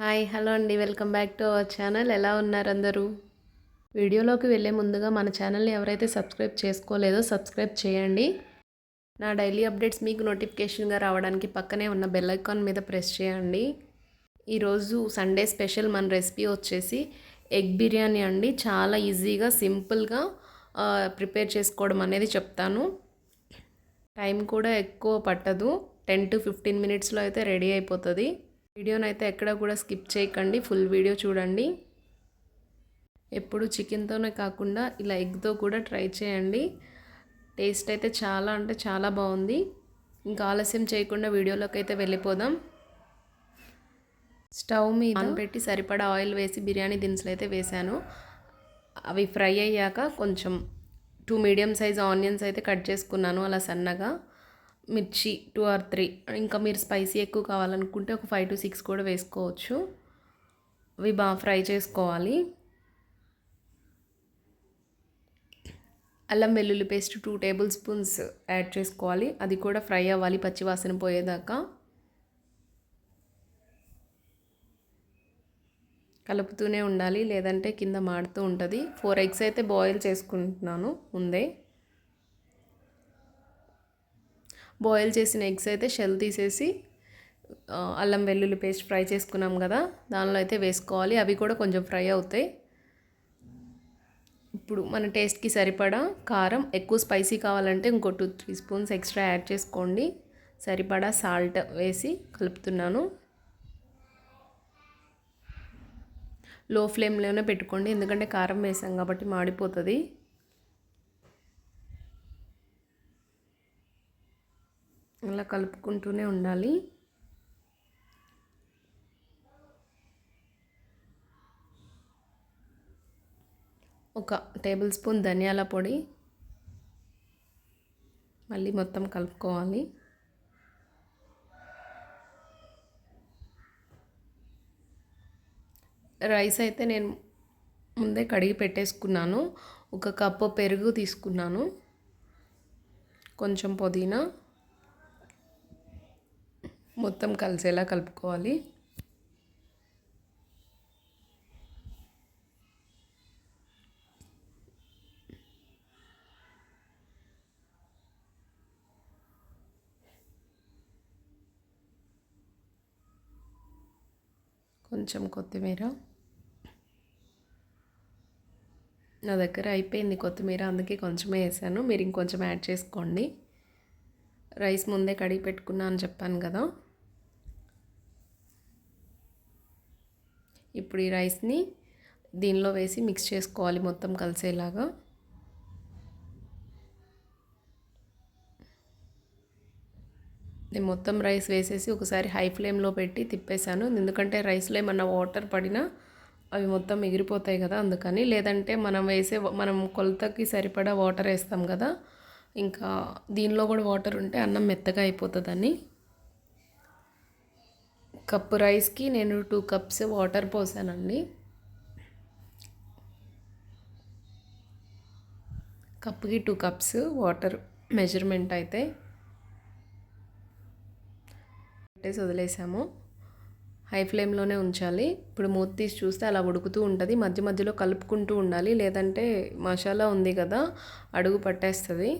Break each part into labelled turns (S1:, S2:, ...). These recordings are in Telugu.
S1: హాయ్ హలో అండి. Welcome back to our channel. ఎలా ఉన్నారు అందరూ? వీడియోలోకి వెళ్ళే ముందుగా మన ఛానల్ని ఎవరైతే సబ్స్క్రైబ్ చేసుకోలేదో సబ్స్క్రైబ్ చేయండి. నా డైలీ అప్డేట్స్ మీకు నోటిఫికేషన్గా రావడానికి పక్కనే ఉన్న బెల్ ఐకాన్ మీద ప్రెస్ చేయండి. ఈరోజు సండే స్పెషల్ మన రెసిపీ వచ్చేసి ఎగ్ బిర్యానీ అండి. చాలా ఈజీగా సింపుల్గా ప్రిపేర్ చేసుకోవడం అనేది చెప్తాను. టైం కూడా ఎక్కువ పట్టదు. టెన్ టు ఫిఫ్టీన్ మినిట్స్లో అయితే రెడీ అయిపోతుంది. వీడియోని అయితే ఎక్కడ కూడా స్కిప్ చేయకండి ఫుల్ వీడియో చూడండి. ఎప్పుడు చికెన్తోనే కాకుండా ఇలా ఎగ్తో కూడా ట్రై చేయండి. టేస్ట్ అయితే చాలా అంటే చాలా బాగుంది. ఇంకా ఆలస్యం చేయకుండా వీడియోలోకి అయితే వెళ్ళిపోదాం. స్టవ్ మీద పెట్టి సరిపడా ఆయిల్ వేసి బిర్యానీ దినుసులు అయితే వేశాను. అవి ఫ్రై అయ్యాక కొంచెం టూ మీడియం సైజ్ ఆనియన్స్ అయితే కట్ చేసుకున్నాను అలా సన్నగా. మిర్చి టూ ఆర్ త్రీ ఇంకా మీరు స్పైసీ ఎక్కువ కావాలనుకుంటే ఒక ఫైవ్ టు సిక్స్ కూడా వేసుకోవచ్చు. అవి బాగా ఫ్రై చేసుకోవాలి. అల్లం వెల్లుల్లి paste two tablespoons add చేసుకోవాలి. అది కూడా ఫ్రై అవ్వాలి పచ్చివాసన పోయేదాకా. కలుపుతూనే ఉండాలి. లేదంటే కింద మాడుతూ ఉంటుంది. ఫోర్ ఎగ్స్ అయితే బాయిల్ చేసుకుంటున్నాను ముందే. బాయిల్ చేసిన ఎగ్స్ అయితే షెల్ తీసేసి అల్లం వెల్లుల్లి పేస్ట్ ఫ్రై చేసుకున్నాం కదా దానిలో అయితే వేసుకోవాలి. అవి కూడా కొంచెం ఫ్రై అవుతాయి. ఇప్పుడు మన టేస్ట్కి సరిపడా కారం ఎక్కువ స్పైసీ కావాలంటే ఇంకో two three spoons extra add చేసుకోండి. సరిపడా సాల్ట్ వేసి కలుపుతున్నాను. లో ఫ్లేమ్లోనే పెట్టుకోండి ఎందుకంటే కారం వేసాం కాబట్టి మాడిపోతుంది. అలా కలుపుకుంటూనే ఉండాలి. ఒక టేబుల్ స్పూన్ ధనియాల పొడి మళ్ళీ మొత్తం కలుపుకోవాలి. రైస్ అయితే నేను ముందే కడిగి పెట్టేసుకున్నాను. ఒక కప్పు పెరుగు తీసుకున్నాను. కొంచెం పుదీనా మొత్తం కలిసేలా కలుపుకోవాలి. కొంచెం కొత్తిమీర. నా దగ్గర అయిపోయింది కొత్తిమీర అందుకే కొంచెమే వేసాను. మీరు ఇంకొంచెం యాడ్ చేసుకోండి. రైస్ ముందే కడిగి పెట్టుకున్నా అని చెప్పాను కదా. ఇప్పుడు ఈ రైస్ని దీనిలో వేసి మిక్స్ చేసుకోవాలి మొత్తం కలిసేలాగా. నేను మొత్తం రైస్ వేసేసి ఒకసారి హై ఫ్లేమ్లో పెట్టి తిప్పేశాను. ఎందుకంటే రైస్లో ఏమన్నా వాటర్ పడినా అవి మొత్తం ఎగిరిపోతాయి కదా అందుకని. లేదంటే మనం వేసే మనం కొలతకి సరిపడా వాటర్ వేస్తాం కదా. ఇంకా దీనిలో కూడా వాటర్ ఉంటే అన్నం మెత్తగా అయిపోతుందని. కప్పు రైస్కి నేను టూ కప్స్ వాటర్ పోసానండి. కప్పుకి టూ కప్స్ వాటర్ మెజర్మెంట్ అయితే పెట్టేసి వదిలేసాము. హై ఫ్లేమ్లోనే ఉంచాలి. ఇప్పుడు మూత తీసి చూస్తే అలా ఉడుకుతూ ఉంటుంది. మధ్య మధ్యలో కలుపుకుంటూ ఉండాలి. లేదంటే మసాలా ఉంది కదా అడుగు పట్టేస్తుంది.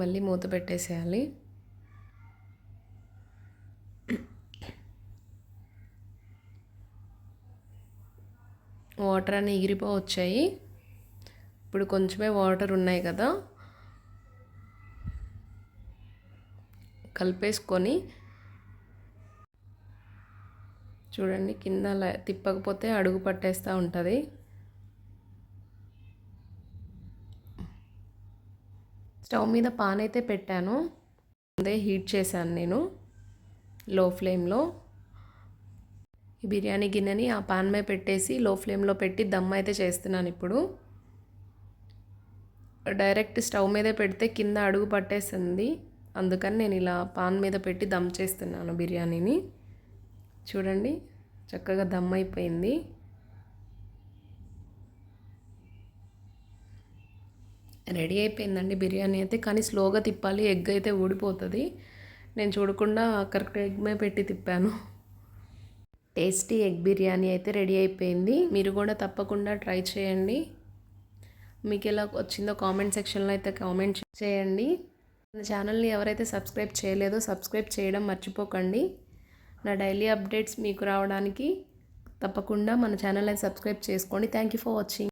S1: మళ్ళీ మూత పెట్టేసేయాలి. వాటర్ అని ఎగిరిపో వచ్చాయి. ఇప్పుడు కొంచెమే వాటర్ ఉన్నాయి కదా. కలిపేసుకొని చూడండి కింద తిప్పకపోతే అడుగు పట్టేస్తూ ఉంటుంది. స్టవ్ మీద పాన్ అయితే పెట్టాను. ముందే హీట్ చేశాను నేను లో ఫ్లేమ్లో. ఈ బిర్యానీ గిన్నెని ఆ పాన్ మీద పెట్టేసి లో ఫ్లేమ్లో పెట్టి దమ్ అయితే చేస్తున్నాను ఇప్పుడు. డైరెక్ట్ స్టవ్ మీదే పెడితే కింద అడుగు పట్టేసింది. అందుకని నేను ఇలా పాన్ మీద పెట్టి దమ్ చేస్తున్నాను బిర్యానీని. చూడండి చక్కగా దమ్ అయిపోయింది. రెడీ అయిపోయిందండి బిర్యానీ అయితే కానీ స్లోగా తిప్పాలి ఎగ్ అయితే ఊడిపోతుంది. నేను చూడకుండా కరెక్ట్ ఎగ్మే పెట్టి తిప్పాను. టేస్టీ ఎగ్ బిర్యానీ అయితే రెడీ అయిపోయింది. మీరు కూడా తప్పకుండా ట్రై చేయండి. మీకు ఎలా వచ్చిందో కామెంట్ సెక్షన్లో అయితే కామెంట్ చేయండి. నా ఛానల్ని ఎవరైతే సబ్స్క్రైబ్ చేయలేదో సబ్స్క్రైబ్ చేయడం మర్చిపోకండి. నా డైలీ అప్డేట్స్ మీకు రావడానికి తప్పకుండా మన ఛానల్ని సబ్స్క్రైబ్ చేసుకోండి. Thank you for watching.